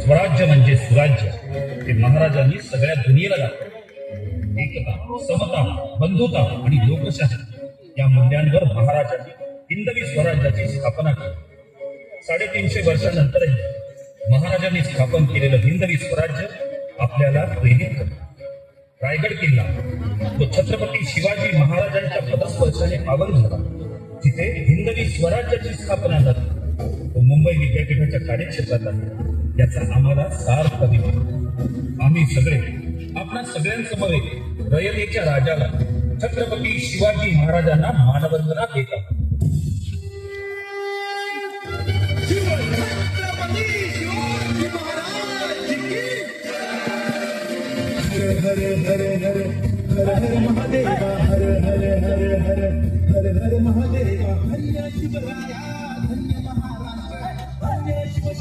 स्वराज्य म्हणजे सुराज्य. ते महाराजांनी सगळ्या दुनियेला दाखवलं. एकता समता बंधुता आणि लोकशाही या मूल्यांवर महाराजांनी हिंदवी स्वराज्याची स्थापना केली. साडेतीनशे वर्षानंतरही महाराजांनी स्थापन केलेलं हिंदवी स्वराज्य आपल्याला प्रेरित करतं. रायगड किल्ला तो छत्रपती शिवाजी महाराजांच्या पदस्पर्शाने पावन झाला तिथे हिंदवी स्वराज्याची स्थापना झाली. कार्यक्षेत्रात आहे याचा आम्हाला सार्थ अभिमान आम्ही सगळे आपल्या सगळ्यांसमोर रयतेच्या राजाला छत्रपती शिवाजी महाराजांना मानवंदना देत आहोत हर हर हर हर हर महादेवा हर हर हर हर हर हर महादेवा हरिया Shivray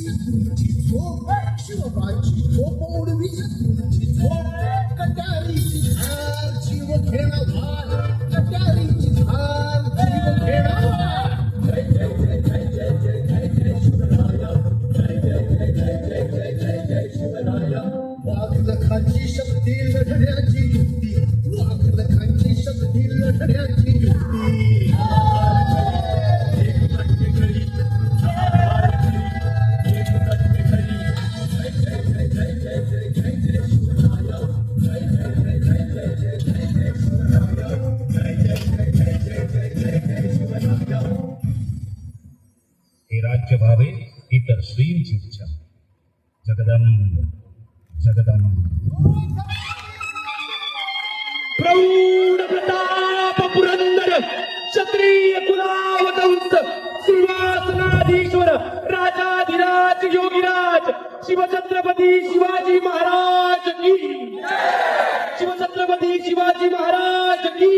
reasons. She's so bad, right, for all the reasons. राज्य व्हावे ही श्रींची इच्छा. जगदंब जगदंब प्रौढ प्रताप पुरंदर क्षत्रिय कुलावतंस सिंहासनाधीश्वर राजाधिराज योगीराज शिवछत्रपती शिवाजी महाराज की. शिवछत्रपती शिवाजी महाराज की.